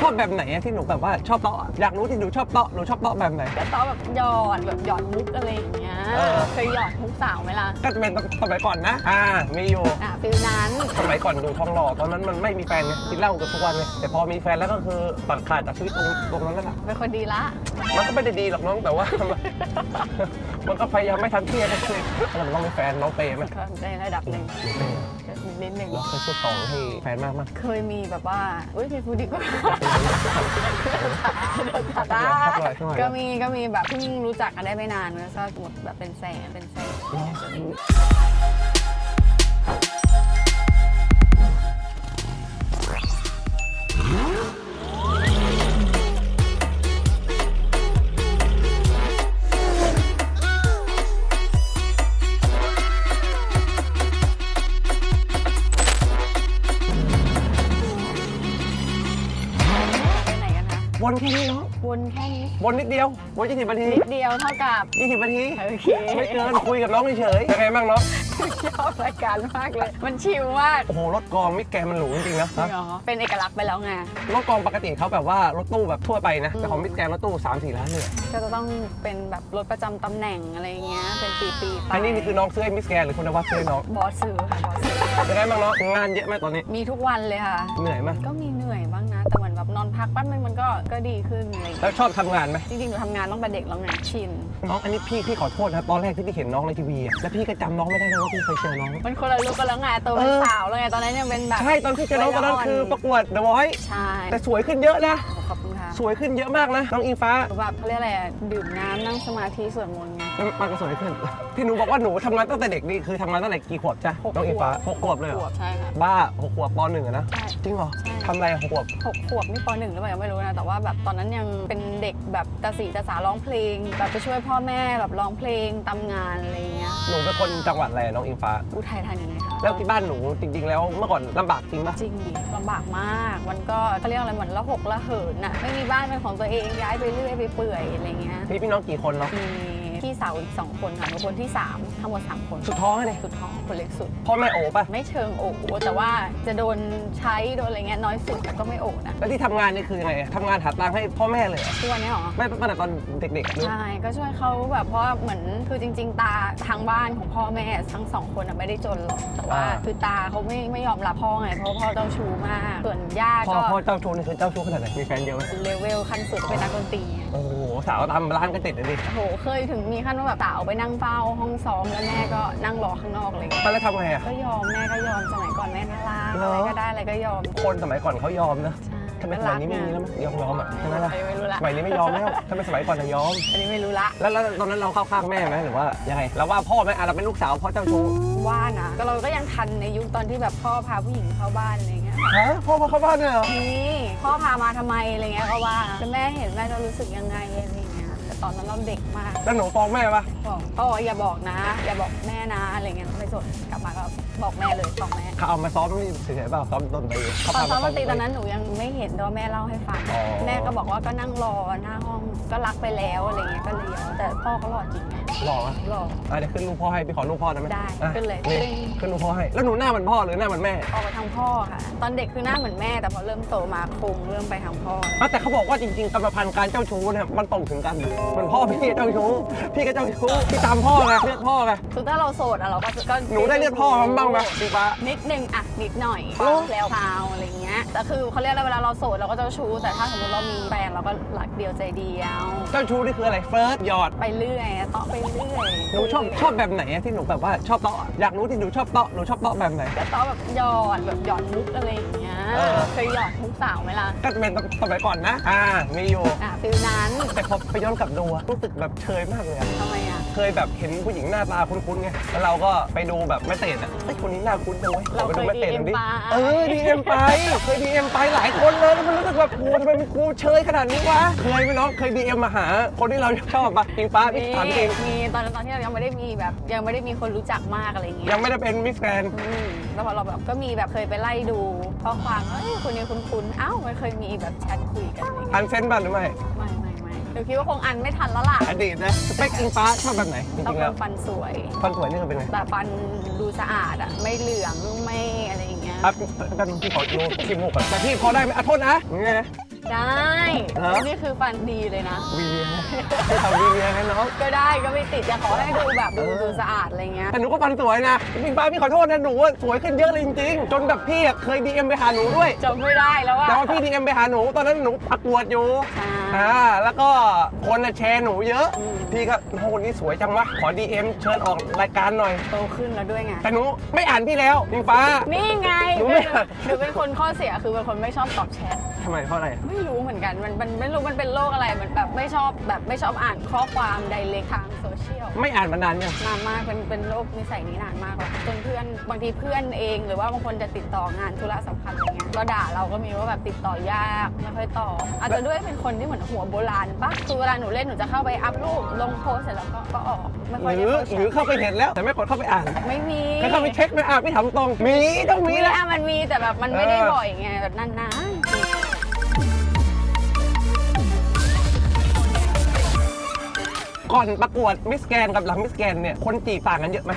ชอบแบบไหนอะที่หนูแบบว่าชอบเตาะอยากรู้ที่หนูชอบเตาะหนูชอบเตาะแบบไหน ก็ตอนแบบหยอดแบบหยอดมุกอะไรอย่างเงี้ยเออ เคยหยอดมุกสาวไหมล่ะก็จะเป็นสมัยก่อนนะอ่ามีอยู่ อะฟิลนั้นสมัยก่อนอยู่ทองหล่อตอนนั้นมันไม่มีแฟนไงกินเหล้ากันทุกวันไงแต่พอมีแฟนแล้วก็คือตัดขาดจากชีวิตตรงตรงนั้นแล้วล่ะเป็นคนดีละมันก็ไม่ได้ดีหรอกน้องแต่ว่า มันก็พยายามไม่ทันเที่ยงนะคือเราต้องมีแฟนน้องเปย์ไหมก็ในระดับหนึ่งหนูเปย์ก็นิดนึงเราเคยซื้อของให้แฟนมากมั้ยเคยมีแบบว่าอุ้ยไม่พูดดีกว่าได้ก็มีก็มีแบบเพิ่งรู้จักกันได้ไม่นานแล้วก็หมดแบบเป็นแสนเป็นแสน วนนิดเดียววนยี่สิบนาทีนิดเดียวเท่ากับ ยี่สิบนาทีโอเค ไม่เกินคุยกับน้องเฉยๆเป็นไงบ้างน้องชอบรายการมากเลย มันชิลมากโอ้โหรถกองมิกแกมันหรูจริงๆนะจริงเหรอเป็นเอกลักษณ์ไปแล้วไง รถกองปกติเขาแบบว่ารถตู้แบบทั่วไปนะแต่ของมิกแกรถตู้3ามสี่ล้านเลยก็จะต้องเป็นแบบรถประจำตำแหน่งอะไรเงี้ย เป็นปีๆไปอันนี้นี่คือน้องซื้อให้มิสแกรหรือคุณนวัดซื้อให้น้องบอสซื้อค่ะบอสซื้อเป็นไงบ้างน้องงานเยอะไหมตอนนี้ มีทุกวันเลยค่ะ เหนื่อยไหมก็มีเหนื่อยบ้าง พักแป๊บนึงมันก็ก็ดีขึ้นอะไรเงี้ยแล้วชอบทำงานไหมจริงๆหนูทำงานตั้งแต่เด็กแล้วไงชิน น้องอันนี้พี่พี่ขอโทษนะตอนแรกที่พี่เห็นน้องในทีวีอะแล้วพี่ก็จำน้องไม่ได้เลยว่าพี่เคยเจอน้อง มันคนละลุกกันแล้วไงโตเป็นเออ สาวแล้วไงตอนนั้นยังเป็นแบบใช่ตอนที่เจอน้องตอนนั้นคือประกวด The Voice ใช่แต่สวยขึ้นเยอะนะ ขอบคุณค่ะ สวยขึ้นเยอะมากนะ น้องอิงฟ้าแบบเขาเรียกอะไรอะดื่มน้ำนั่งสมาธิสวดมนต์ไงมันก็สวยขึ้น ที่หนูบอกว่าหนูทำงานตั้งแต่เด็กนี่คือทำงานตั้งแต่กี่ขวบจ้ะหกน้องอิงฟ้าหกขวบเลยเหรขวอบใช่ค่ะ บ้าหกขวบปหนึ่งอะนะใช่จริงเหรอใช่ ทำอะไรอะหกขวบ หกขวบนี่ปหนึ่งหรือเปล่ายังไม่รู้นะ แต่ว่าแบบตอนนั้นยังเป็นเด็กแบบตาสีตาสาร้องเพลง แบบไปช่วยพ่อแม่แบบร้องเพลงตามงานอะไรอย่างเงี้ยหนูเป็นคนจังหวัดอะไรอะน้องอิงฟ้า อุทัยธานีค่ะแล้วที่บ้านหนูจริง ๆ แล้วเมื่อก่อนลำบากจริงปะจริงดิลำบากมาก มันก็เขาเรียกอะไรเหมือนละหกละเหินน่ะไม่มีบ้านเป็นของตัวเองย้ายไปเรื่อยไปเปื่อยอะไรเงี้ย มีพี่น้องกี่คนเนาะมี พี่สาวอีกสองคนค่ะหนูคนที่สามทั้งหมดสามคนสุดท้องเลยสุดท้องคนเล็กสุด พ่อแม่โอปะไม่เชิงโอ้โหแต่ว่าจะโดนใช้โดนอะไรเงี้ยน้อยสุดแต่ก็ไม่โอ้นะแล้วที่ทำงานนี่คือยังไงอะทำงานหาตังค์ให้พ่อแม่เลยเหรอทุกวันนี้หรอ ไม่ตั้งแต่ตอนเด็กๆอะใช่ ก็ช่วยเขาแบบเพราะเหมือนคือจริง ๆ ตาทางบ้านของพ่อแม่ทั้งสองคนอะไม่ได้จนหรอกแต่ว่า คือตาเขาไม่ไม่ยอมรับพ่อไงเพราะพ่อเจ้าชู้มาก ส่วนย่าพ่อก็พ่อเจ้าชู้นี่คือเจ้าชู้ขนาดไหนมีแฟนเยอะไหมเลเวลขั้นสุดเป็นนักดนตรีโอ้โหสาวตามร้านก็ติดเลยดิ โอ้โหเคยถึงมีขั้นว่าแบบสาวไปนั่งเฝ้าห้องซ้อมแล้วแม่ก็นั่งรอข้างนอกเลย ตอนแรกทำไงอะก็ยอมแม่ก็ยอมสมัยก่อนแม่น่ารักเหรอะอไรก็ได้อะไรก็ยอมคนสมัยก่อนเขายอมนะใช่ทำไมสมัยนี้ไม่มีแล้วมั้ยยอมยอมๆอะใช่ไหมล่ะอันนี้ไม่รู้ละสมัยนี้ไม่ยอมแล้วทำไมสมัยก่อนจะยอมอันนี้ไม่รู้ละแล้วแล้วตอนนั้นเราเข้าข้างแม่ไหมหรือว่ายังไงเราว่าพ่อไหมอะเราเป็นลูกสาวพ่อเจ้าชู้ว่านะก็เราก็ยังทันในยุคตอนที่แบบพ่อพาผู้หญิงเข้าบ้านอะไรเงี้ยฮะพ่อมาเข้าบ้านเลยเหรอนี่พ่อพามาทำไมอะไรเงี้ยก็ว่าแต่แม่เห็นแม่จะรู้สึกยังไงอะไรเงี้ยแต่ตอนนั้นเราเด็กมากแล้วหนูฟ้องแม่ปะบอกพ่ออย่าบอกนะ อย่าบอกแม่นะอะไรเงี้ยไม่สนกลับมาก็บอกแม่เลยบอกแม่เขาเอามาซ้อมนี่เฉยๆเปล่าซ้อมดนตรีเขาตอนพาซ้อมดนตรีซ้ตอนนั้นหนูยังไม่เห็นแต่ว่าแม่เล่าให้ฟัง อ๋อ แม่ก็บอกว่าก็นั่งรอหน้าห้องก็รักไปแล้วอะไรเงี้ยก็เลยยอมแต่พ่อเขาหล่อจริงไง หล่ออะหล่อ อะเดี๋ยวขึ้นรูปพ่อให้พี่ขอรูปพ่อได้ไหมได้อะขึ้นเลยนี่ขึ้นรูปพ่อให้ แล้วหนูหน้าเหมือนพ่อหรือหน้าเหมือนแม่ออกมาทางพ่อค่ะ ตอนเด็กคือหน้าเหมือนแม่ แต่พอเริ่มโตมาโครงเริ่มไปทางพ่ออะแต่เขาบอกว่าจริงๆกรรมพันธุ์การเจ้าชู้เนี่ยมันตรงถึงกันนะเหมือนพ่อพี่เจ้าชู้ พี่ก็เจ้าชู้พี่ตามพ่อไงเลือดพ่อไงคือถ้าเราโสดอะเราก็ก็หนูได้เลือดพ่อมันบ้างไหมจริงปะนิดนึงอะนิดหน่อยโอ้ แล้วพราวอะไรเงี้ย แต่คือเขาเรียกอะไรเวลาเราโสดเราก็เจ้าชู้แต่ถ้าสมมติเรามีแฟนเราก็รักเดียวใจเดียว เจ้าชู้นี่คืออะไรเฟิร์สหยอดไปเรื่อยอะเตาะไปเรื่อยหนูชอบชอบแบบไหนอะที่หนูแบบว่าชอบเตาะอยากรู้ที่หนูชอบเตาะหนูชอบเตาะแบบไหน ก็เตาะแบบหยอดแบบหยอดมุกอะไรอย่างเงี้ยเออ เคยหยอดมุกสาวไหมล่ะก็จะเป็นสมัยก่อนนะ อ่ามีอยู่ อะฟิลนั้นแต่พอไปย้อนกลับดูอะรู้สึกแบบเชยมากเลยอะทำไมอะ เคยแบบเห็นผู้หญิงหน้าตาคุ้นๆไงแล้วเราก็ไปดูแบบแม่เตนอะไอ้ยคนนี้หน้าคุ้นจังเว้ยเราไปเคดูยแม่ดีเตนเอ็มดิไปเออดีเอ็มไปเคยดีเอ็มไปหลายคนเลยแล้วมันรู้สึกแบบโอ้ทำไมมันกูเชยขนาดนี้วะเคยไหมน้องเคยดีเอ็มมาหา คนที่เราชอบปะจริงป้าพี่ถามจริงมีตอนนั้นตอนที่เรายังไม่ได้มีแบบ ยังไม่ได้มีคนรู้จักมากอะไรอย่างเงี้ยยังไม่ได้เป็นมิสแกรนด์อืมแล้วพอเราแบบก็มีแบบเคยไปไล่ดูข้อความเอ้ยคนนี้คุ้นๆอ้าวมันเคยมีแบบแชทคุยกันอะไรอย่างอัเงี้ยนเซนบ้างหรือไม่ ไม่ ไม่ไม่เดี๋ยวคิดว่าคงอันไม่ทันแล้วล่ะอดีตนะสเปคอิงฟ้าชอบแบบไหนจต้องริงๆเป็แล้วนฟันสวย ฟันสวยนี่คือเป็นไงแต่ฟันดูสะอาดอะไม่เหลืองไม่อะไรอย่างเงี้ยอะแป๊บนึงพี่ขอดูขี้มูกก่อนแต่พี่พอได้ไหมอะโทษนะยังไงนะ ได้ฮะ นี่คือฟันดีเลยนะ วีเนียให้ทำวีเนียให้น้องก็ได้ก็ไม่ติดจะขอให้ดูแบบดูเออดูสะอาดอะไรเงี้ย แต่หนูก็ฟันสวยนะพี่ฟ้าพี่ขอโทษนะหนูอะสวยขึ้นเยอะเลยจริงๆ จนแบบพี่อะเคยดีเอ็มไปหาหนูด้วย จำไม่ได้แล้วว่า แต่ว่าพี่ดีเอ็มไปหาหนูตอนนั้นหนูประกวดอยู่อ่าแล้วก็คนน่ะแชร์หนูเยอะ อืม พี่ก็โหคนนี้สวยจังวะขอดีเอ็มเชิญออกรายการหน่อย โตขึ้นแล้วด้วยไง แต่หนูไม่อ่านพี่แล้วพี่ฟ้า นี่ไงหนูไม่หนูเป็นคนข้อเสียคือเป็นคนไม่ชอบตอบแชททำไมเพราะอะไร ไม่รู้เหมือนกันมันมันไม่รู้มันเป็นโรคอะไรมันแบบไม่ชอบแบบไม่ชอบอ่านข้อความไดเรกทางโซเชียลไม่อ่านมานานยังนานมากเป็นเป็นโรคนิสัยนี้นานมากแล้วจนเพื่อนบางทีเพื่อนเอง หรือว่าบางคนจะติดต่องานธุระสำคัญอะไรเงี้ยก็ด่าเราก็มีว่าแบบติดต่อยากไม่ค่อยตอบอาจจะด้วยเป็นคนที่เหมือนหัวโบราณปะคือเวลาหนูเล่นหนูจะเข้าไปอัพรูปลงโพสเสร็จแล้วก็ก็ออกไม่ค่อยหได้รือเข้าแชหรือทเข้าไปเห็นแล้วแต่ไม่กดเข้าไปอ่านไม่มีแล้วเข้าไปเช็คไหมอะพี่ถามตรงมีต้องมีมีแหละอะมันมีแต่แบบมันไม่ได้เออ บ่อยไงแบบนาน ก่อนประกวดมิสแกนกับหลังมิสแกนเนี่ยคนจีบต่างกันเยอะไหม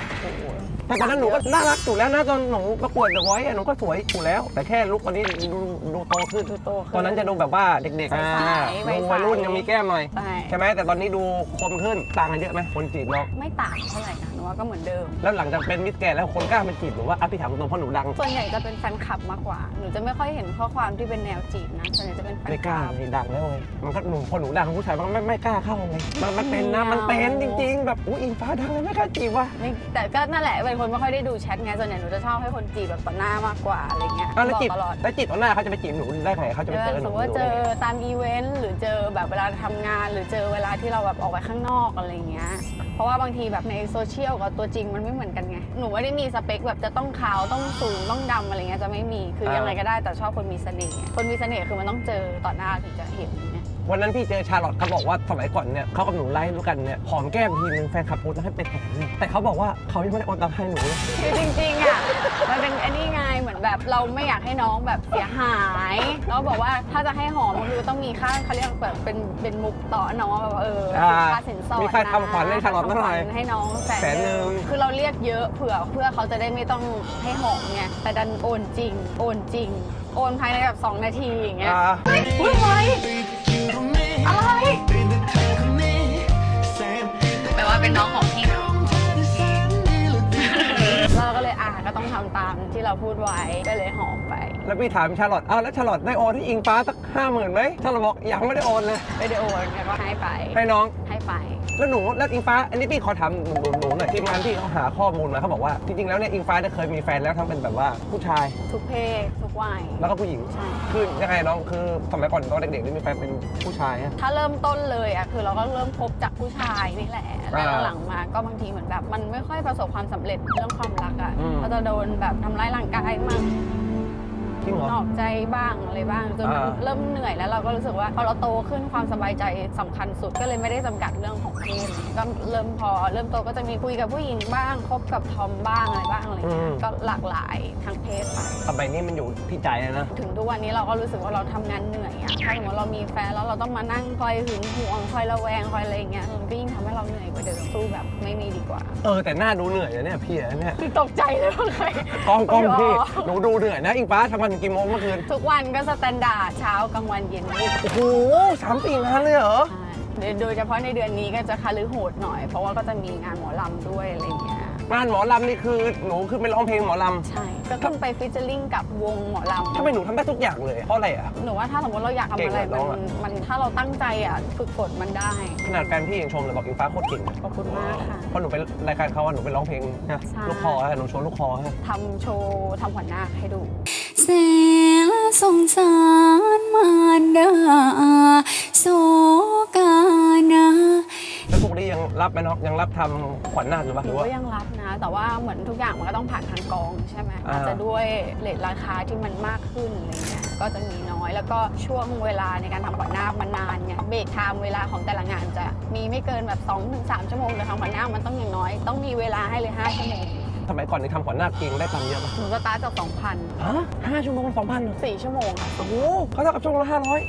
แต่ตอนนั้นหนูก็น่ารักอยู่แล้วนะตอนหนูประกวดเดอะไวท์หนูก็สวยอยู่แล้ว แต่แค่ลุกตอนนี้ดูดูโตขึ้นๆดูโตขึ้ตอนนั้นจะดูแบบว่าเด็กๆใสๆอ่าวัยดูใสวัยรุ่นยังมีแก้มหน่อยใช่ใช่ไหมแต่ตอนนี้ดูคมขึ้นต่างกันเยอะไหมคนจีบเราไม่ต่างเท่าไหร่นะหนู ว่าก็เหมือนเดิม แล้วหลังจากเป็นมิสแกนแล้วคนกล้ามาจีบหรือว่าอะพี่ถามตรงๆเพราะหนูดัง ส่วนใหญ่จะเป็นแฟนคลับมากกว่า หนูจะไม่ค่อยเห็นข้อความที่เป็นแนวจีบนะส่วนใหญ่จะเป็นแฟนไม่คกล้าลับ เลยดังแล้วไงมันก็หนุ่มพอหนูดังผู้ชายมันไม่ไม่กล้าเข้าไงมันมันเป็นนะมันเป็นจริง ๆ แบบอุ้ยอิงฟ้าดังเลยไม่กล้าจีบว่ะไม่แต่ก็นั่นแหละเป็นคนไม่ค่อยได้ดูแชทไงส่วนใหญ่หนูจะชอบให้คนจีบแบบต่อหน้ามากกว่าอะไรเงี้ยอ้าวแล้วบอจีบกตลอดแล้วจีบต่อหน้าเขาจะไปจีบหนูได้ไงเขาจะเอไปเจออหสนูมมติว่าหนูเจได้อไงตามอีเวนต์หรือเจอแบบเวลาทำงาน หรือเจอเวลาที่เราแบบออกไปข้างนอกอะไรเงี้ย เพราะว่าบางทีแบบในโซเชียลกับตัวจริงมันไม่เหมือนกันไง หนูไม่ได้มีสเปคแบบจะต้องขาวต้องสูงต้องดำอะไรเงี้ยจะไม่มี คือยังไงก็ได้แต่ชอบคนมีเสน่ห์ คนมีเสน่ห์คือมันต้องเจอต่อหน้าถึงจะเห็นเนี่ย วันนั้นพี่เจอชาลอตเขาบอกว่าสมัยก่อนเนี่ยเขากับหนูไล่รู้กันเนี่ยหอมแก้มทีนึงแฟนคลับโพสต์แล้วให้เป็นแสนเลยแต่เขาบอกว่าเขายังไม่ได้โอนตังค์ให้หนูเลยคือจริงๆอะมันเป็นอันนี้ไงเหมือนแบบเราไม่อยากให้น้องแบบเสียหายแล้วบอกว่าถ้าจะให้หอมก็คือต้องมีค่าเขาเรียกแบบเป็นเป็นมุกต่อน้องแบบว่าเอออ่าค่าสินสอดมีค่าทำขวัญให้ชาลอตเท่าไหร่ทำขวัญให้น้องแสนแสนหนึ่งคือเราเรียกเยอะเผื่อเพื่อเขาจะได้ไม่ต้องให้หอมไงแต่ดันโอนจริงโอนจริงโอนภายในแบบ2นาทีอย่างเงี้ยอ่าเฮ้ยอะไร อะไร แปลว่าเป็นน้องของพี่เนาะเราก็เลยอ่าก็ต้องทำตามที่เราพูดไว้ก็เลยหอมไป แล้วพี่ถามชาลอตอ้าวแล้วชาลอตได้โอนที่อิงฟ้าสักห้าหมื่นไหมชาลอตบอกยังไม่ได้โอนเลย ไม่ได้โอนไงก็ให้ไป ให้น้องให้ไป แล้วหนูแล้วอิงฟ้าอันนี้พี่ขอถามหนูหนูหน่อยทีมงานพี่เขาหาข้อมูลมาเขาบอกว่าจริงๆแล้วเนี่ยอิงฟ้าเนี่ยเคยมีแฟนแล้วทั้งเป็นแบบว่าผู้ชาย ทุกเพศทุกวัย แล้วก็ผู้หญิง ใช่ คือยังไงน้องคือสมัยก่อนตอนเด็กๆนี่มีแฟนเป็นผู้ชายอะ ถ้าเริ่มต้นเลยอะคือเราก็เริ่มคบจากผู้ชายนี่แหละอ่าแล้วหลังๆมาก็บางทีเหมือนแบบ มันไม่ค่อยประสบความสำเร็จเรื่องความรักอะอืม ก็จะโดนแบบทำร้ายร่างกายมั่งจริงเหรอ นอกใจบ้างอะไรบ้างจนมันอ่า เริ่มเหนื่อยแล้วเราก็รู้สึกว่าพอเราโตขึ้นความสบายใจสำคัญสุดก็เลยไม่ได้จำกัดเรื่องของ เพศก็เริ่มพอเริ่มโตก็จะมีคุยกับผู้หญิงบ้างคบกับทอมบ้างอะไรบ้างอะไรเงี้ยก็หลากหลายทางเพศไปสมัยนี้มันอยู่ที่ใจอะนะ ถึงทุกวันนี้เราก็รู้สึกว่าเราทำงานเหนื่อยอะถ้าสมมติเรามีแฟนแล้วเราต้องมานั่งคอยหึงหวงคอยระแวงคอยอะไรอย่างเงี้ยมันก็ยิ่งทำให้เราเหนื่อยกว่าเดิมสู้แบบไม่มีดีกว่าเออแต่หน้าดูเหนื่อยนะเนี่ยพี่อะเนี่ยคือตกใจเลยว่าใคร กล้องกล้องพี่อ๋อ หนูดูเหนื่อยนะอิงฟ้าทำงานถึงกี่โมงเมื่อคืนทุกวันก็สแตนดาร์ดเช้ากลางวันเย็นมืดโอ้โหสามสี่งานเลยเหรอ ใช่ โดยโดยเฉพาะในเดือนนี้ก็จะคาลือโหดหน่อย เพราะว่าก็จะมีงานหมอลำด้วยอะไรอย่างเงี้ยงานหมอลำนี่คือหนูคือไปร้องเพลงหมอลใช่ ก็ขึ้นไปฟิชเจอริงกับวงหมอลำำทำไมหนูทำได้ทุกอย่างเลยเพราะอะไรอะ หนูว่าถ้าสมมติเราอยากทำอะไรเก่งเหรมัอนน้องอะมันถ้าเราตั้งใจอะฝึกฝนมันได้ ขนาดแฟนพี่ยังชมเลยบอกอิงฟ้าโคตรเก่งเลยขอบคุณมากค่ะเพราะหนูไปรายการเขาอะหนูไปร้องเพลงนะใช่ลูกคอฮะหนูโชว์ลูกคอฮะทำโชว์ทำขวัญนาคให้ดูแสนสงสารมารดาโศ กานาแล้วทุกนี้ยังรับไหมเนาะยังรับทำขวัญนาคหรือเปล่าหหนูรือว่า ก็ยังรับนะ แต่ว่าเหมือนทุกอย่างมันก็ต้องผ่านทางกองใช่ไหมอ่า อาจจะด้วยเลทราคาที่มันมากขึ้นอะไรเงี้ยก็จะมีน้อยแล้วก็ช่วงเวลาในการทำขวัญนาคมันนานไงเบรกไทม์เวลาของแต่ละงานจะมีไม่เกินแบบ2-3ถึงชั่วโมงแต่ทำขวัญนาคมันต้องอย่างน้อย ต้องมีเวลาให้เลย5ชั่วโมงสมัยก่อนนี่ทำขวัญนาคจริงได้ตังค์เยอะป่ะหนูสตาร์ทจาก2,000ฮะห้าชั่วโมงสองพัน4ชั่วโมงค่ะโอ้โหเขาเท่ากับชั่วโมงละห้าร้อย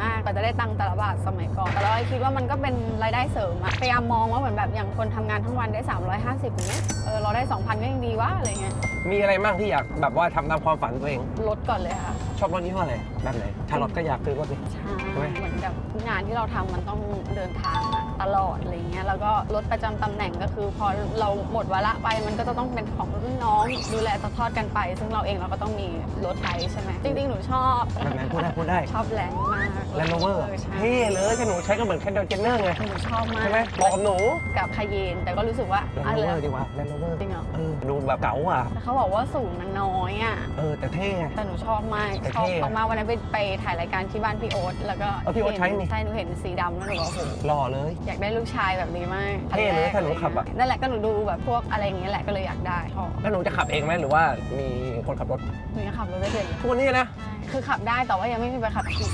มากกว่าจะได้ตังค์แต่ละบาทสมัยก่อน แต่เราคิดว่ามันก็เป็นรายได้เสริมอะพยายามมองว่าเหมือนแบบอย่างคนทำงานทั้งวันได้ 350อย่างเงี้ยเออเราได้ 2,000 ก็ยังดีวะอะไรเงี้ยมีอะไรบ้างที่อยากแบบว่าทำตามความฝันตัวเอง ลดก่อนเลยค่ะชอบรถยี่ห้ออะไรแบบไหนชาลอตก็อยากซื้อรถนี้ ใช่ใช่ไหม เหมือนกับงานที่เราทำมันต้องเดินทางอะต ลอดอะไรเงี้ยแล้วก็รถประจำตำแหน่งก็คือพอเราหมดวาระไปมันก็จะต้องเป็นของรุ่นน้องดูแลจะทอดกันไป ซึ่งเราเองเราก็ต้องมีรถไถใช่ไหมจริงๆ หนูชอบแบบไหนพูดได้พูดได้ชอบแรงมากแลนด์โรเวอร์ใช่เท่เลยถ้าหนูใช้ก็เหมือนแคนด l เจนเนอร์ไงหนูชอบมากใช่ไหมบอกกับหนูกับคาเยนแต่ก็รู้สึกว่าแลนด์โรเวอร์ดีกว่าแลนด์โรเวอร์จริงเหรอเออดูแบบเก๋าอะแต่เขาบอกว่าสูงมันน้อยอะเออแต่เท่ไงแต่หนูชอบมากแต่ชอบเท่อะมากๆวันนั้นไปไปถ่ายรายการที่บ้านพี่โอ๊ตแล้วก็เอาพี่โอ๊ตใช้นี่ใช่หนูเห็นสีดำแล้วหนูบอกโอ้โหหล่อเลยอยากได้ลูกชายแบบนี้มากเท่เลยอัแรกถ้าหนูขับอะ นั่นแหละก็หนูดูแบบพวกอะไรอย่างเงี้ยแหละก็เลยอยากได้ชอบแล้วหนูจะขับเองไหมหรือว่ามีคนขับรถหนูยังขับรถไม่เป็นเลยทุกวันนี้นะใช่คือขับได้แต่ว่ายังไม่มีใบขับขี่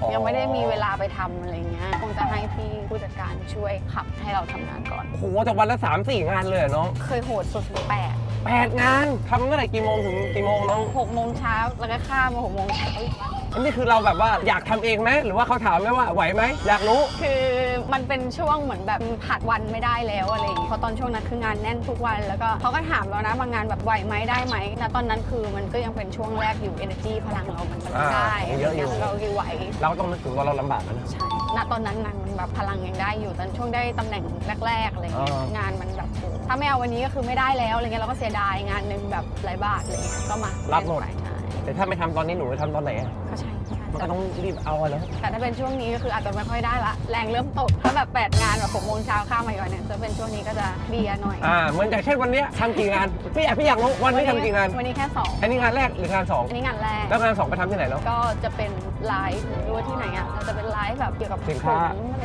อ๋อยังไม่ได้มีเวลาไปทำอะไรเงี้ยคงจะให้พี่ผู้จัดการช่วยขับให้เราทำงานก่อน โอ้โหแต่วันละ3ามสี่งานเลยเหรอน้องเคยโหดสุดถึงแปดแปดงานทำตั้งแต่กี่โมงถึงกี่โมงน้องหกโมงเช้าแล้วก็ข้ามมาหกโมงเช้าอีกวันอันนี้คือเราแบบว่าอยากทำเองไหมหรือว่าเขาถามไหมว่าไหวไหมอยากรู้ คือ มันเป็นช่วงเหมือนแบบผัดวันไม่ได้แล้วอะไรอย่างเงี้ยเพราะตอนช่วงนั้นคืองานแน่นทุกวัน แล้วก็เขาก็ถามเรานะบางงานแบบไหวไหมได้ไหมณตอนนั้นคือมันก็ยังเป็นช่วงแรกอยู่ energy พลังเรามันมันไม่ได้อ่าเยอะอยู่ เราคือไหว เราก็ต้องนึกถึงว่าเราลำบากนะ ใช่ณตอนนั้นงานมันแบบพลังยังได้อยู่ตอนช่วงได้ตำแหน่งแรกๆอะไรเงี้ยอ่าง งานมันแบบโหถ้าไม่เอาวันนี้ก็คือไม่ได้แล้วอะไรเงี้ยเราก็เสียดายงานหนึ่งแบบหลายบาทอะไรเงี้ยก็มารับหมดไปใช่แต่ถ้าไม่ทำตอนนี้หนูจะทำตอนไหนอะก็ใช่ใช่ มันก็ต้องรีบเอาอะนะแต่ถ้าเป็นช่วงนี้ก็คืออาจจะไม่ค่อยได้ละ แรงเริ่มตกถ้าแบบแปดงานแบบหกโมงเช้าข้ามมาอีกวันเนี่ยจะเป็นช่วงนี้ก็จะเคลียร์หน่อย อ่าเหมือนอย่างเช่นวันเนี้ยทำกี่งานพี่อยากพี่อยากรู้วันนี้ทำกี่งาน วันนี้แค่สองอันนี้งานแรกหรืองานสองอันนี้งานแรก แล้วงานสองไปทำที่ไหนแล้ว ก็จะเป็นไลฟ์หรือว่าที่ไหนอะเราจะเป็นไลฟ์แบบเกี่ยวกับสินค้า ผมอะไร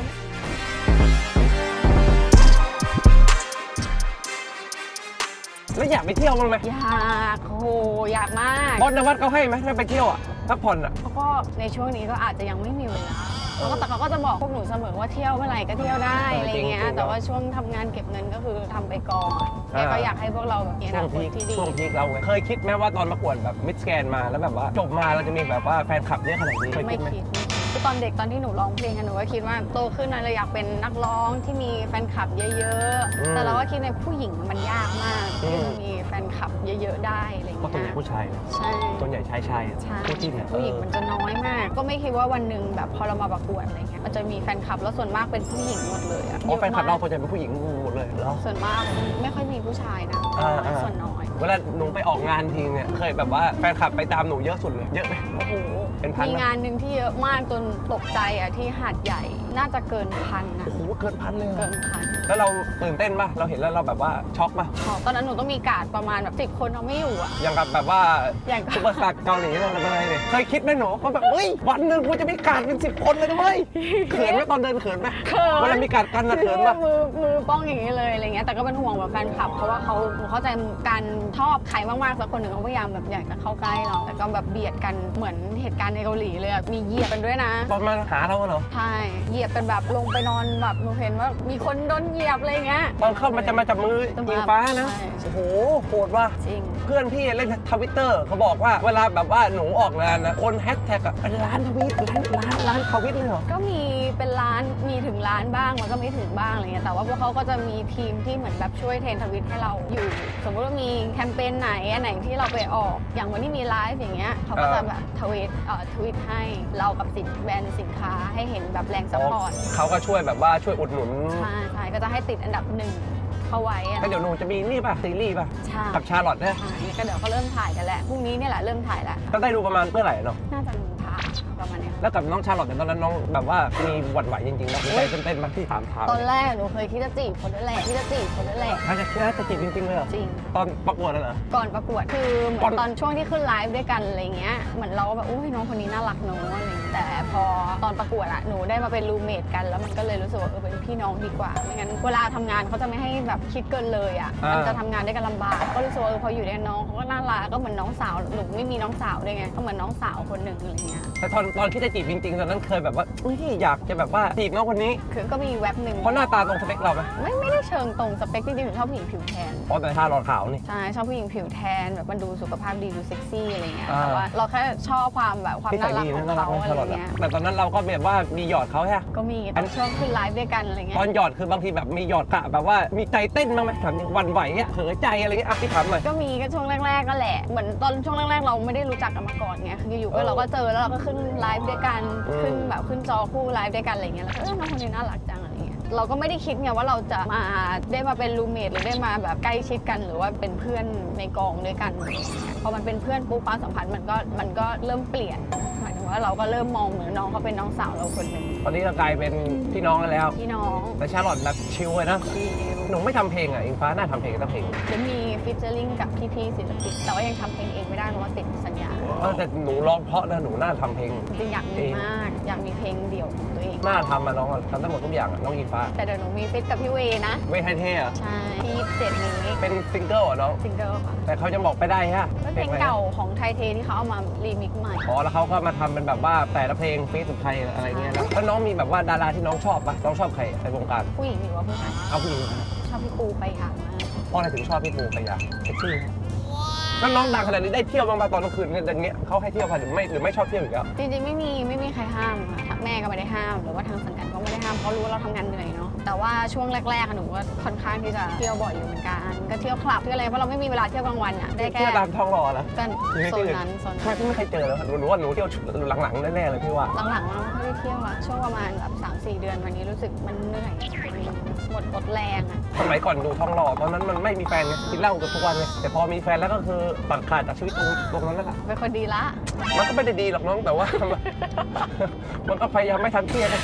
แล้วอยากไปเที่ยวบ้างไหมอยากโอ้โหอยากมากบอสนวัดเขาให้ไหมถ้าไปเที่ยวอะ พักผ่อนอะ เขาก็ในช่วงนี้ก็อาจจะยังไม่มีเวลาเขาก็แต่เขาก็จะบอกพวกหนูเสมอว่าเที่ยวเมื่อไหร่ก็เที่ยวได้เอออะไรเงี้ยจริงๆแต่ว่าช่วงทำงานเก็บเงินก็คือทำไปก่อนแกอ่าก็อยากให้พวกเราแบบมีอช่วนางคพีตคที่ดี ช่วงพีคเราไงเคยคิดไหมว่าตอนประกวดแบบมิดสแกนมาแล้วแบบว่าจบมาเราจะมีแบบว่าแฟนคลับเยอะขนาดนี้เคยไม่คิดไหมคิดคือ ตอนเด็กตอนที่หนูร้องเพลงอะหนูก็คิดว่าโตขึ้นนะเราอยากเป็นนักร้องที่มีแฟนคลับเยอะอืม ๆ แต่เราก็คิดในผู้หญิงมันยากมากอืที่มจะมีแฟนคลับเยอะ ๆ ได้อะไรเพราะตัวใหเงี้ญ่ยผู้ชายนะใช่ ตัวใหญ่ชายชายอะใช่ผู้จิ้นอะผู้หญิงเออมันจะน้อยมาก ก็ไม่คิดว่าวันหนึ่งแบบพอเรามาประกวดอะไรเงี้ยมันจะมีแฟนคลับแล้วส่วนมากเป็นผู้หญิงหมดเลยอะเพราะแฟนคลับเรายอะส่วนใหญ่เป็นผู้หญิงหมดเลยเหรอมากส่วนมากไม่ค่อยมีผู้ชายนะอ่าอ่า ส่วนน้อย เวลาหนูไปออกงานทีเนี่ยเคยแบบว่าแฟนคลับไปตามหนูเยอะสุดเลยเยอะไหม โอ้โห เป็นพันมีไหมงานหนึ่งที่เยอะมากจนตกใจอะที่หาดใหญ่น่าจะเกินพันนะโอ้โห เกินพันเลยเหรเกิอนพันแล้วเราตื่นเต้นป่ะเราเห็นแล้วเราแบบว่าช็อกป่ะอ๋อตอนนั้นหนูต้องมีการ์ดประมาณแบบสิบคนเอาไม่อยู่อะอย่างกับแบบว่าอย่างกับซุปเปอร์สตาร์เกาหลีเราอะไรเนี่ยเคยคิดไหมหนูว่าแบบเฮ้ยวันหนึ่งกูจะมีการดเป็นสิบคนเลยนะเว้ยเขินไหมตอนเดินเขินไหมเขินเวลามีการดกันนะเขินป่ะมือมือป้องอย่างนี้เลยอะไรเงี้ยแต่ก็เป็นห่วงแบบแฟนคลับเพราะว่าเขาหนูเข้าใจการชอบใครมากๆสักคนหนึ่งเขาพยายามแบบอยากจะเข้าใกล้เราแต่ก็แบบเบียดกันเหมือนเหตุการณ์ในเกาหลีเลยอะมีเหยียบกันด้วยนะตอนมาหาเราเหรอใช่เหยียบกันแบบลงไปนอนแบบหนูเห็นว่ามีคนโดนเหยียบอะไรเงี้ย ตอนเข้ามาจะมาจับมือยิงฟ้านะ ใช่ โอ้โหโหดว่ะ จริง เพื่อนพี่เล่นทวิตเตอร์เขาบอกว่าเวลาแบบว่าหนูออกงานนะคนแฮชแท็กอะเป็นล้านทวิตล้านล้านล้านทวิตเลยเหรอ ก็มีเป็นร้านมีถึงร้านบ้างมันก็ไม่ถึงบ้างอะไรเงี้ยแต่ว่าพวกเขาก็จะมีทีมที่เหมือนแบบช่วยเทรนทวิตให้เราอยู่ สมมติว่ามีแคมเปญไหนอันไหนที่เราไปออก อย่างวันที่มีไลฟ์อย่างเงี้ยเขาก็จะแบบทวิตเอ่อทวิตให้เรากับสินแบรนด์สินค้าให้เห็นแบบแรงสปอร์ต เขาก็ช่วยแบบว่าช่วยอุดหนุนใช่ใช่ก็จะให้ติดอันดับหนึ่งเข้าไว้อะแล้วเดี๋ยวหนูจะมีนี่ป่ะซีรีส์ป่ะใช่กับชาร์ลอตเนี่ยใช่ก็เดี๋ยวก็เริ่มถ่ายกันแหละพรุ่งนี้เนี่ยแหละเริ่มถ่ายแล้วก็ได้ดูประมาณเมื่อไหร่เนาะน่าจะมีพาประมาณเนี้ย แล้วกับน้องชาร์ลอตเนี่ยตอนนั้นน้องแบบว่ามีหวั่นไหวจริงๆนะใจเต้นๆมาที่ถามถามตอนแรกหนูเคยคิดจะจีบคนนั่นแหละคิดจะจีบคนนั่นแหละถ้าจะคิดว่าจะจีบจริงๆเลยเหรอจริง ตอนประกวดน่ะเหรอ ก่อนประกวดคือเหมืก่ออนนตอนช่วงที่ขึ้นไลฟ์ด้วยกันอะไรเงี้ยเหมือนเราก็แบบอุ้ยน้องคนนี้น่ารักเน้องอะไรเงี้ยแต่พอตอนประกวดอะหนูได้มาเป็นรูเมทกัน แล้วมันก็เลยรู้สึกว่าเออเป็นพี่น้องดีกว่าไม่งั้นเวลาทำงานเขาจะไม่ให้แบบคิดเกินเลยอะมันจะทำงานด้วยกันลำบากก็รู้สึกว่าเออพออยู่ด้วยกันน้องเขาก็น่ารักก็เหมือนน้องสาวหนูไม่มีน้องสาวด้วยไงก็เหมือนน้องสาวคนหนึ่งอะไรเงี้ย แต่ตอนตอนคิดจะจีบจริงๆตอนนั้นเคยแบบว่าอุ้ยอยากจะแบบว่าจีบน้องคนนี้ คือก็มีแว็บหนึ่งเพราะหน้าตาตรงสเปคเราไหมไม่ไม่ได้เชิงตรงสเปคจริงๆหนูชอบผู้หญิงผิวแทนอ๋อแต่ชาร์ลอตขาวนี่ใช่ชอบผู้หญิงผิวแทนแบบมันดูสุขภาพดีดูเซ็กซี่อะไรเงี้ยอ่าแต่ว่าเราแค่ชอบความแบบความนิสัน่ายรักดีขนะองน่ารักเขานะอะไรลอดไรอะเงี้ยแต่ตอนนั้นเราก็แบบว่ามีหยอดเขาใช่ไหมก็มีตอนช่วงขึ้นไลฟ์ด้วยกันอะไรเงี้ยตอนหยอดคือบางทีแบบมีหยอดกะแบบว่ามีใจเต้นบ้างไหมถามจริงหวันไหวเงี้ยเผลอใจอะไรเงี้ยอะพี่ถามหน่อยก็มีก็ช่วงแรกๆก็แหละเหมือนตอนช่วงแรกๆเราไม่ได้รู้จักกันมาก่อนไงคืออยู่ๆก็เออเราก็เจอแล้วเราก็ขึ้นไลฟ์ด้วยกันอืม ขึ้นแบบขึ้นจอคู่ไลฟ์ด้วยกันอะไรเงี้ยแล้วก็เออน้องคนนี้น่ารักจังอะไรเงี้ยเราก็ไม่ได้คิดไงว่าเราจะมาได้มาเป็นรูเมทหรือได้มาแบบใกล้ชิดกัน หรือว่าเป็นเพื่อนในกองด้วยกันอะไรเงี้ยพอมันเป็นเพื่อนปุ๊บความสัมพันธ์มันก็มันก็เริ่มเปลี่ยนหมายถึงว่าเราก็เริ่มมองเหมือนน้องเขาเป็นน้องสาวเราคนหนึ่งตอนนี้ก็กลายเป็นพี่น้องกันแล้วพี่น้องแต่ชาลอตแบบชิลเลยนะชิลหนูไม่ทำเพลงอะอิงฟ้าน่าทำเพลงตั้งเพลง จะมีฟิชเจอริงกับพี่ๆศิลปินแต่ว่ายังทำเพลงเองไม่ได้เพราะว่าติดสัญญา เออแต่หนูร้องเพราะนะหนูน่าทำเพลง จริงๆอยากมีมาก อยากมีเพลงเดี่ยวของตัวเอง น่าทำมาน้องอะทำได้หมดทุกอย่างอะน้องอิงฟ้า แต่เดี๋ยวหนูมีฟิตกับพี่เวนะ ไม่ให้เท่อะใช่ที่ยี่สิบเจ็ดนี้เป็นซิงเกิลเหรอน้อง ซิงเกิลค่ะแต่เขาจะบอกไปได้ฮะก็เพลงเก่าของไทยเทที่เขาเอามารีมิกซ์ใหม่ อ๋อแล้วเขาก็มาทำเป็นแบบว่าแต่ละเพลงฟีสุดไทยอะไรเงี้ยนะแล้วน้องมีแบบว่าดาราที่น้องชอบปะน้องชอบใครในวงการ ผู้หญิงหรือว่าผู้ชายเอาผู้หญิงชอบพี่ปูไปหามากเพราะอะไรถึงชอบพี่ปูปยาเซ็กซี่ แล้วน้องดังขนาดนี้ได้เที่ยวบ้างปะตอนกลางคืนเนี่ยอย่างเงี้ยเขาให้เที่ยวกันหรือไม่หรือไม่ชอบเที่ยวอีกแล้ว จริงๆไม่มีไม่มีใครห้ามค่ะทางแม่ก็ไม่ได้ห้าม หรือว่าทางสังกัดก็ไม่ได้ห้ามเพราะรู้ว่าเราทำงานเหนื่อยเนาะแต่ว่าช่วงแรกๆอะหนูก็ค่อนข้างที่จะเที่ยวบ่อยอยู่เหมือนกันก็เที่ยวคลับเที่ยวอะไรเพราะเราไม่มีเวลาเที่ยวกลางวันอะได้แค่เที่ยวตามท้องรอแล้วกันโซนนั้นโซนทำไมนั้นพี่ไม่เคยเจอแล้วหนูว่าหนูเที่ยวหลังๆแน่ๆเลยพี่ว่า หลังๆเราไม่ค่อยได้เที่ยวละช่วงประมาณแบบสามสี่เดือนวันนี้รู้สึกมันเหนื่อย หมดหมดแรงอะสมัยก่อนดูท้องรอตอนนั้นมันไม่มีแฟนไงกินเหล้ากับทุกวันเลยแต่พอมีแฟนแล้วก็คือตัดขาดจากชีวิตตรงตรงนั้นแล้วล่ะเป็นคนดีละ มันก็ไม่ได้ดีหรอกน้องแต่ว่า มันก็พยายามไม่ทันเที่ยงนะ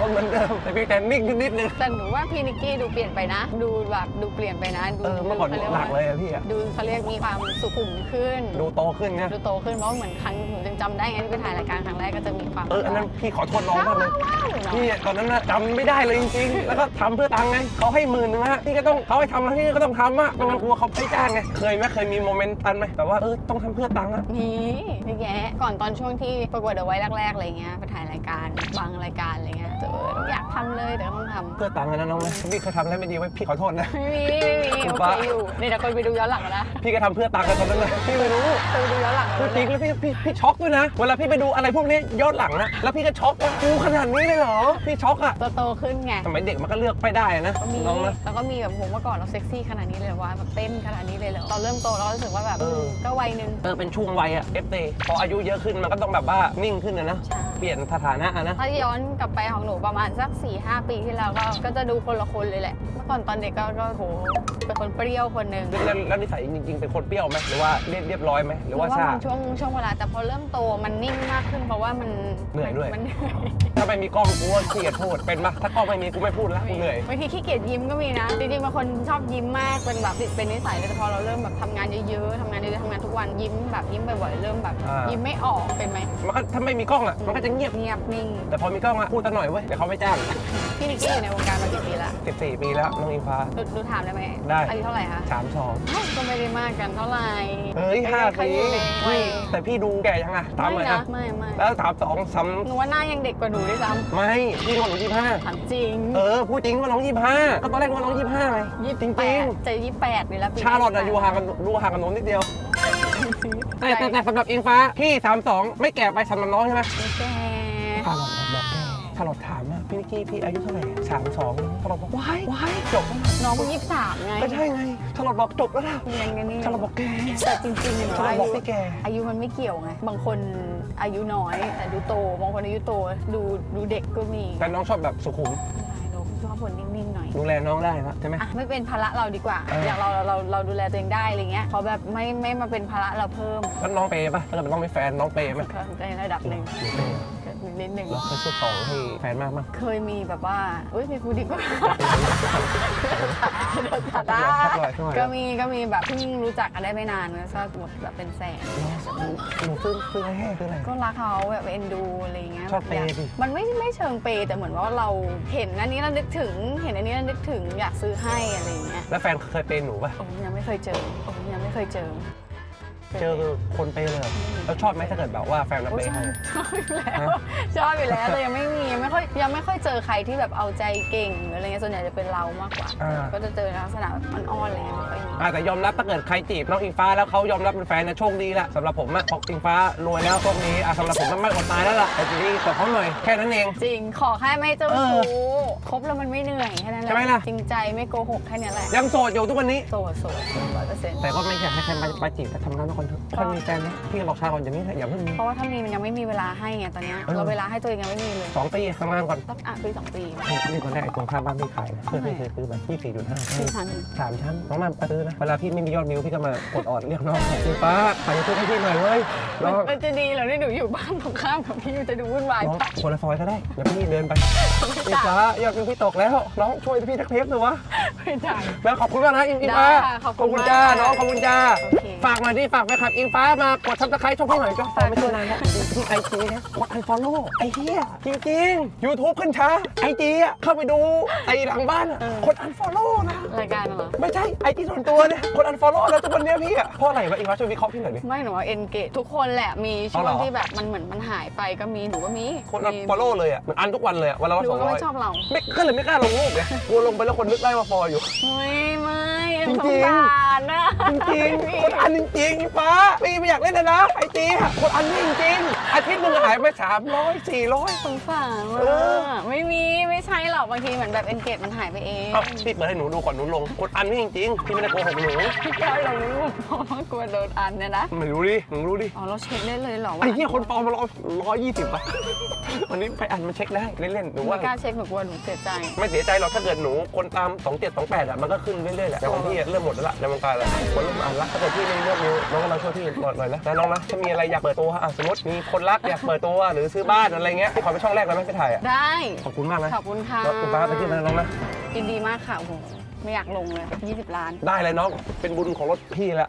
มันเหมือนเดิมแต่เพียงแต่นิ่งขึ้นนิดนึง แต่หนูว่าพี่นิกกี้ดูเปลี่ยนไปนะ ดูแบบดูเปลี่ยนไปนะดูเออเมื่อก่อนดูขารีหนักว่าเลยอะพี่อะดูเขาเรียกมีความสุขุมขึ้น ดูโตขึ้นไงดูโตขึ้นเพราะเหมือนครั้งหนูยังจำได้ไงที่ไปถ่ายรายการครั้งแรกก็จะมีความเอออันนั้นพี่ขอโทษน้องมากเลยว้าวเนอะพี่ตอนนั้นนะจำไม่ได้เลยจริงๆ แล้วก็ทำเพื่อตังค์ไงเขาให้หมื่นนึงฮะพี่ก็ต้องเขาให้ทำแล้วพี่ก็ต้องทำอะไม่งั้นกลัวเขาไม่จ้างไงเคยไหมเคยมีโมเมนต์ตันไหมแต่ว่าเออต้องทำเพื่อตังค์อะมีนี่แยะก่อนตอนช่วงที่ประกวดเดอะไว้แรกๆอะไรเงี้ยไปถ่ายรายการบางรายการอะไรเงี้ยเจออยากทำเลยแต่ก็ต้องทำเพื่อตังค์นะน้องนะพี่เคยทำอะไรไม่ดีไว้พี่ขอโทษนะ ไม่มีไม่มีถูโอกเคปะอยู่นี่แต่คนไปดูย้อนหลังนะพี่ก็ทำเพื่อตังค์กันตอนนั้นเลยพี่ไม่รู้เคยไปดูย้อนหลังพูดจริงแล้วพี่พี่พี่ช็อกด้วยนะ เวลาพี่ไปดูอะไรพวกนี้ย้อนหลังนะ แล้วพี่ก็ช็อกว่ากูขนาดนี้เลยเหรอ พี่ช็อกอะโตโตขึ้นไง สมัยเด็กมันก็เลือกไม่ได้นะก็มีน้องนะ แล้วก็มีแบบผมเมื่อก่อนเราเซ็กซี่ขนาดนี้เลยเหรอว่าแบบเต้นขนาดนี้เลยเหรอเราเริ่มโตเราก็รู้สึกว่าแบบเออ ก็วัยหนึ่งเออเป็นช่วงวัยอะเอฟเพออายุเยอะขึ้นมันก็ต้องแบบว่านิ่งขึ้นนะนะ ใช่ เปลี่ยนสถานะอะนะ ถ้าย้อนกลับไปของหนูประมาณสัก4ี่หปีที่แล้วก็ก็จะดูคนละคนเลยแหละ เมื่อก่อนตอนเด็กก็ก็โหเป็นคนเปรี้ยวคนหนึ่งแล้วแล้วนิสัยจริง ๆ เป็นคนเปรี้ยวไหมหรือว่าเรียบเรียบร้อยไหมหรือว่าหนูซ่าบางช่วงช่วงเวลาแต่พอเริ่มโตมันนิ่งมากขึ้นเพราะว่ามันเหนื่อยด้วย มันเหนื่อยถ้าไม่มีกล้องกูก็ขี้เกียจพูดเป็นปะถ้ากล้องไม่มีกูไม่พูดแล้วกูเหนื่อยบางทีขี้เกียจยิ้มก็มีนะ จริงๆบางคนชอบยิ้มมาก เป็นแบบติดเป็นนิสัยเลยแต่พอเราเริ่มแบบทำงานเยอะๆทำงานเยอะๆทำงานทุกวันยิ้มแบบยิ้มบ่อยๆเริ่มแบบอ่ายิ้ ยิ้มไม่ออกเป็นไหมมันก็ถ้าไม่มีกล้องอะมันก็จะเงียบ เงียบนิ่ง แต่พอมีกล้องอะพูดสักหน่อยเว้ยเดี๋ยวเขาไม่จ้าง พี่นิกกี้อยู่ในวงการมากี่ปีละ14 ปีแล้วน้องอิงฟ้าดูดูถามได้ไหมได้ อายุเท่าไหร่คะสามสองเอ้าก็ไม่ได้มากกันเท่าไหร่เฮ้ยห้าเขาปีอยู่ในวัยแต่พี่ดูแก่ยังอะตามไม่เลยนะอะไม่ไม่แล้วถามสองซ้หนูว่าหน้ายังเด็กกว่าหนูด้วยซ้ำไม่พี่ว่าหนูยี่ห้าำถามจริงเออพูดจริงว่าน้องยี่ห้าก็ตอนแรกว่าน้องยี่ห้าไงยี่จริงแปจริงดจะยี่แปดเลยแล้วปีชาลอตอะอยู่ห่างกันดูห่างกันโน้นนิดเดียวแต่แต่แต่สำหรับอิงฟ้าพี่สามสองไม่แก่ไปสำหรับน้องใช่ไหมไม่แก่ชาลอตบอกแก่ชาลอตถามอะพี่นิกกี้พี่อายุเท่าไหร่สามสองชาลอตบอกว้ายว้ายจบแล้วนะน้องเพิ่งยี่สามไง ก็ใช่ไงชาลอตบอกจบแล้วนะยังไงนี่ชาลอตบอกแก่แต่จริงๆหนูชาลอว่าตบอกไม่แก่อายุมันไม่เกี่ยวไง บางคนอายุน้อย แต่ดูโต บางคนอายุโตดูดูเด็กก็มีแต่น้องชอบแบบสุขุมหนูชอบคนนิ่งๆหน่อย ดูแลน้องได้นะใช่ไหมอะไม่เป็นภาระเราดีกว่าเออออย่างเราเราเราดูแลตัวเองได้อะไรเงี้ยเขาแบบไม่ไม่มาเป็นภาระเราเพิ่มแล้วน้องเปย์ป่ะถ้าเกิดน้องมีแฟนน้องเปย์ไหมก็ในระดับหนึ่งหนูเปย์นิดหนึ่งเราเคยซื้อของให้แฟนมากมั้งเคยมีแบบว่าอุ้ยไม่พูดดีกว่าสักหน่อยสักหน่อยสักหน่อยก็มีก็มีแบบเพิ่งรู้จักกันได้ไม่นานก็ก็หมดแบบเป็นแสนหนูซื้อซื้ออะไรให้ซื้ออะไรก็รักเขาแบบเอ็นดูอะไรเงี้ยชอบเปย์แบบดิมันไม่ไม่เชิงเปย์แต่เหมือนว่าเราเห็นอันนี้แล้วนึกถึง เห็นอันนี้แล้วนึกถึงอยากซื้อให้อะไรเงี้ยแล้วแฟนเคยเปย์หนูป่ะโอ้ยังไม่เคยเจอโอ้ยังไม่เคยเจอ เจอคนเปย์เลยเหรอแล้วชอบไหมถ้าเกิดแบบว่าแฟนเราโอ้เปชย์อบให้ ชอบอยู่แล้วฮะชอบอยู่แล้วแต่ยังไม่มียังไม่ค่อยยังไม่ค่อยเจอใครที่แบบเอาใจเก่งหรืออะไรเงี้ยส่วนใหญ่จะเป็นเรามากกว่า อ่า ก็จะเจอลักษณะแบบอ่อนๆอะไรเงี้ยไม่ค่อยมีอะแต่ยอมรับถ้าเกิดใครจีบน้องอิงฟ้าแล้วเขายอมรับเป็นแฟนนะโชคดีละสำหรับผมอะบอกอิงฟ้ารวยแล้วโชคดีอะสำหรับผมมันไม่อดตายแล้วล่ะแต่ทีนี้ขอเขาหน่อยแค่นั้นเอง จริงขอแค่ไม่เจ้าเออชู้ คบแล้วมันไม่เหนื่อยแค่นั้นแหละใช่ไหมล่ะ จริงใจไม่โกหกแค่เนี้ยแหละยังโสดอยู่ทุกวันนี้ โสดโสดร้อยเปอร์เซ็นต์แต่ก็ไม่อยากให้ใครมามาจีบแต่ทำงานทุกคนเถอะคนมีแฟนนะพี่บอกชาก่อนอย่างนี้เถอะอย่าเพิ่งมี เพราะว่าถ้ามีมันยังไม่มีเวลาให้ไงตอนเนี้ยเออ เราเวลาให้ตัวเองยังไม่มีเลยสองปีทำงานก่อนต้องอะปีสองปีนี่ตอนแรกไอ้ตรงข้ามบ้านพี่ขายนะเพื่อนพี่เคยซื้อแบบที่สี่จุดห้าสี่พันสามชั้นน้องมาซื้อนะเวลาพี่ไม่มียอดวิวพี่ก็มากดออดเรียกน้องอิงฟ้าขายซื้อให้พี่หน่อยเว้ยน้องมันจะดีเหรอที่หนูอยู่บ้านตรงข้ามกับพี่มันจะดูวุ่นวายน้องปะคนละซอยก็ได้เดี๋ยวพี่เดินไปอิงฟ้ายอดวิวพี่ตกแล้วน้องช่วยพี่ทักเทปหน่อยวะไม่ได้ แล้วขอบคุณมากนะอิงอิงฟ้าได้ค่ะขอบคุณจ้ามากน้องขอบคุณจ้าโอเค ฝากหน่อยดิฝากไปขับอิงฟ้ามากดซับสไครต์ช่องพี่หน่อยก็ฟอลไม่ใช่นานแล้วที่ไอจีนะกดไอฟอลโล่ไอเฮียจริงๆ YouTube ขึ้นช้าไอจีอะเข้าไปดูไอหลังบ้านอะกดอันฟอลโล่นะ รายการเหรอ ไม่ใช่ไอจีส่วนตัวเนี่ยกดอันฟอลโล่แล้วทุกวันเนี้ยพี่อะเพราะอะไรวะอิงฟ้าช่วยวิเคราะห์พี่หน่อยดิ ไม่หนูว่าเอนเกตทุกคนแหละมีช่วเอาเหรงอที่แบบมันเหมือนมันหายไปก็มีหนูก็มีคนอันมีฟอลโล่เลยอะเหมือนอันทุกวันเลยอะวันละหรือสองว่าร้อไม่ยชอบเรา ไม่ก็เลยไม่กล้าลงรูปไงกลัวลงไปแล้วคนนึกได้ว่าฟอลอยู่ ไม่ไม่จริงๆสงสารนะจริงๆคนอันจริงๆอิงฟ้าพี่ไม่อยากเล่นเลยนะไอจีอะคนอันนี่จริงๆอาทิตย์หนึงหายไปสามร้อยสี่ร้อยสงสารเออมากไม่มีไม่ใช่หรอกบางทีเหมือนแบบเอนเกตมันหายไปเองเอ้าพี่เปิดให้หนูดูก่อนหนูลงกดอันนี่จริงๆพี่ไม่ได้โกหกหนูพี่แก้วลงรูปเพราะว่ากลัวโดนอันเนี่ยนะไม่รู้ดิหนูรู้ดิอ๋อเราเช็คได้เลยเหรอว่าไอ้เหี้ยคนปลอมมาร้อยร้อยยี่สิบไปวันนี้ไปอันมันเช็คได้เล่นๆหนูไม่ว่ากล้าเช็คหนูกลัวหนูเสียใจ ไม่เสียใจหรอกถ้าเกิดหนูคนตาม 27 28อะมันก็ขึ้นเรื่อยๆแหละแต่ของพี่อะเริ่มหมดแล้วล่ะในวงการแล้วคนเริ่มอ่านละถ้าเกิดพี่ไม่เลือกนิ้วน้องก็มาช่วยพี่หน่อยหน่อยนะนะน้องนะถ้ามีอะไรอยากเปิดตัวอะสมมติมีคนรักอยากเปิดตัวหรือซื้อบ้านอะไรเงี้ยพี่ขอไปช่องแรกเลยไหมไปถ่ายอะได้ ขอบคุณมากนะขอบคุณค่ะแล้วคุณป้าไปที่นั่นน้องนะ ยินดีมากค่ะโอ้โหไม่อยากลงเลย 20 ล้าน ได้เลยน้องเป็นบุญของรถพี่ละ